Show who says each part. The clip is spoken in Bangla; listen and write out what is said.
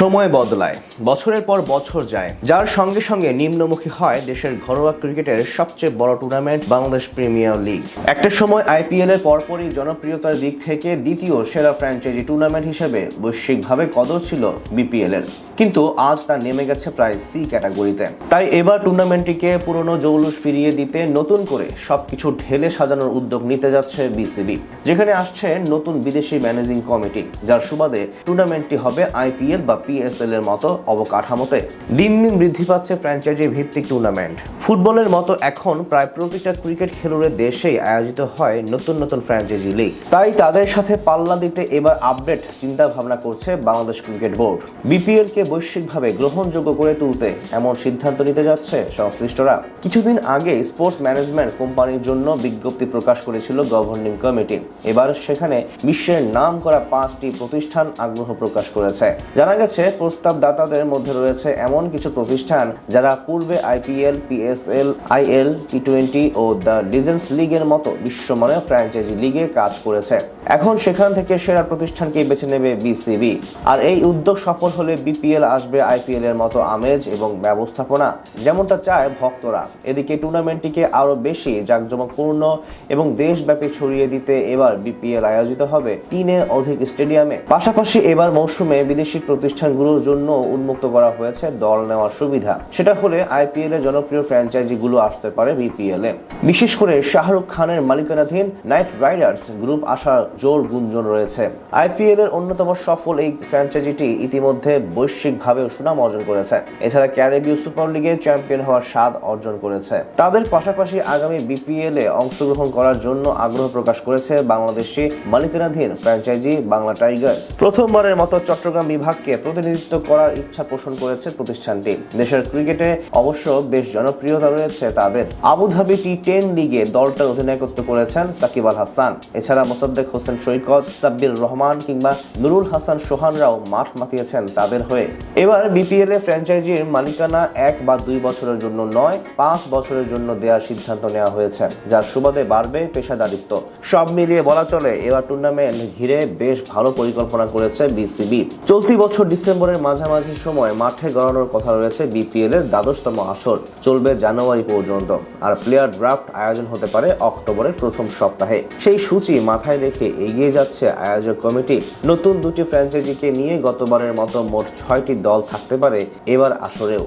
Speaker 1: সময় বদলায়, বছরের পর বছর যায়। যার সঙ্গে সঙ্গে নিম্নমুখী হয় দেশের ঘরোয়া ক্রিকেটের সবচেয়ে বড় টুর্নামেন্ট বাংলাদেশ প্রিমিয়ার লিগ। একটা সময় আইপিএল এর পরপরই জনপ্রিয়তার দিক থেকে দ্বিতীয় সেরা ফ্র্যাঞ্চাইজি টুর্নামেন্ট হিসেবে বৈশ্বিকভাবে কদর ছিল বিপিএল এর। কিন্তু আজ তা নেমে গেছে প্রায় সি ক্যাটাগরিতে। তাই এবার টুর্নামেন্টটিকে পুরনো জৌলুস ফিরিয়ে দিতে নতুন করে সবকিছু ঢেলে সাজানোর উদ্যোগ নিতে যাচ্ছে বিসিবি। যেখানে আসছে নতুন বিদেশি ম্যানেজিং কমিটি, যার সুবাদে টুর্নামেন্টটি হবে আইপিএল বা পিএসএল এর মতো অবকাঠামোতে দিন দিন বৃদ্ধি পাচ্ছে ফ্র্যাঞ্চাইজি ভিত্তিক টুর্নামেন্ট ফুটবলের মতো এখন প্রায় প্রতিটা ক্রিকেট খেলুড়ে দেশেই আয়োজিত হয় নতুন নতুন ফ্র্যাঞ্চাইজি লিগ তাই তাদের সাথে পাল্লা দিতে এবার আপডেট চিন্তা ভাবনা করছে বাংলাদেশ ক্রিকেট বোর্ড। বিপিএল কে বৈশ্বিকভাবে গ্রহণযোগ্য করে তুলতে এমন সিদ্ধান্ত নিতে যাচ্ছে সংশ্লিষ্টরা। কিছুদিন আগে স্পোর্টস ম্যানেজমেন্ট কোম্পানির জন্য বিজ্ঞপ্তি প্রকাশ করেছিল গভর্নিং কমিটি এবার সেখানে বিশ্বের নাম করা পাঁচটি প্রতিষ্ঠান আগ্রহ প্রকাশ করেছে। জানা গেছে, প্রস্তাবদাতাদের মধ্যে রয়েছে এমন কিছু প্রতিষ্ঠান যারা পূর্বে IPL PSL IL T twenty O the legends লিগের মতো বিশ্বমানের ফ্র্যাঞ্চাইজি লিগে কাজ করেছে। এখন সেখান থেকে সেরা প্রতিষ্ঠানকে বেছে নেবে বিসিবি আর এই উদ্যোগ সফল হলে বিপিএল আসবে আইপিএল এর মতো আমেজ এবং ব্যবস্থাপনা যেমনটা চায় ভক্তরা। এদিকে টুর্নামেন্টটিকে আরও বেশি জাঁকজমকপূর্ণ এবং দেশব্যাপী ছড়িয়ে দিতে এবার বিপিএল আয়োজিত হবে তিনের অধিক স্টেডিয়ামে। পাশাপাশি এবার মৌসুমে বিদেশি প্রতিষ্ঠানগুলোর জন্য উন্মুক্ত করা হয়েছে দল নেওয়ার সুবিধা। সেটা হলে আইপিএল এর জনপ্রিয় ফ্র্যাঞ্চাইজি গুলো আসতে পারে বিপিএল বিশেষ করে শাহরুখ খানের মালিকানাধীন নাইট রাইডার্স গ্রুপ আসার জোর গুঞ্জন রয়েছে। আইপিএল এর অন্যতম সফল এই ফ্র্যাঞ্চাইজিটি ইতিমধ্যে বৈশ্বিকভাবে সুনাম অর্জন করেছে। এছাড়া ক্যারিবীয় সুপার লিগে চ্যাম্পিয়ন হওয়ার স্বাদ অর্জন করেছে। তাদের পাশাপাশি আগামী বিপিএল এ অংশগ্রহণ করার জন্য আগ্রহ প্রকাশ করেছে বাংলাদেশি মালিকানাধীন ফ্র্যাঞ্চাইজি বাংলা টাইগার্স প্রথমবারের মতো চট্টগ্রাম বিভাগকে প্রতিনিধিত্ব করার ইচ্ছা পোষণ করেছে প্রতিষ্ঠানটি। দেশের ক্রিকেটে অবশ্য বেশ জনপ্রিয়তা রয়েছে তাদের। আবুধাবি টি টেন লিগে দলটার অধিনায়কত্ব করেছেন সাকিব আল হাসান। এছাড়া মোসাদ্দেক হোসেন, সৈকত, সাব্বির রহমান কিংবা নুরুল হাসান সোহানরাও মাঠ মাতিয়েছেন তাদের হয়ে। এবার বিপিএল এ ফ্র্যাঞ্চাইজির মালিকানা এক বা দুই বছরের জন্য নয়, পাঁচ বছরের জন্য দেওয়ার সিদ্ধান্ত নেওয়া হয়েছে, যার সুবাদে বাড়বে পেশাদারিত্ব। সব মিলিয়ে বলা চলে, এবার টুর্নামেন্ট ঘিরে বেশ ভালো পরিকল্পনা করেছে বিসিবি। চলতি বছর ডিসেম্বরের মাঝামাঝি সময় মাঠে গড়ানোর কথা রয়েছে বিপিএল এর দ্বাদশতম আসর। চলবে জানুয়ারি পর্যন্ত। আর প্লেয়ার ড্রাফট আয়োজন হতে পারে অক্টোবরের প্রথম সপ্তাহে। সেই সূচি মাথায় রেখে এগিয়ে যাচ্ছে আয়োজক কমিটি। নতুন দুটি ফ্র্যাঞ্চাইজিকে নিয়ে গতবারের মতো মোট ছয়টি দল থাকতে পারে এবার আসরেও।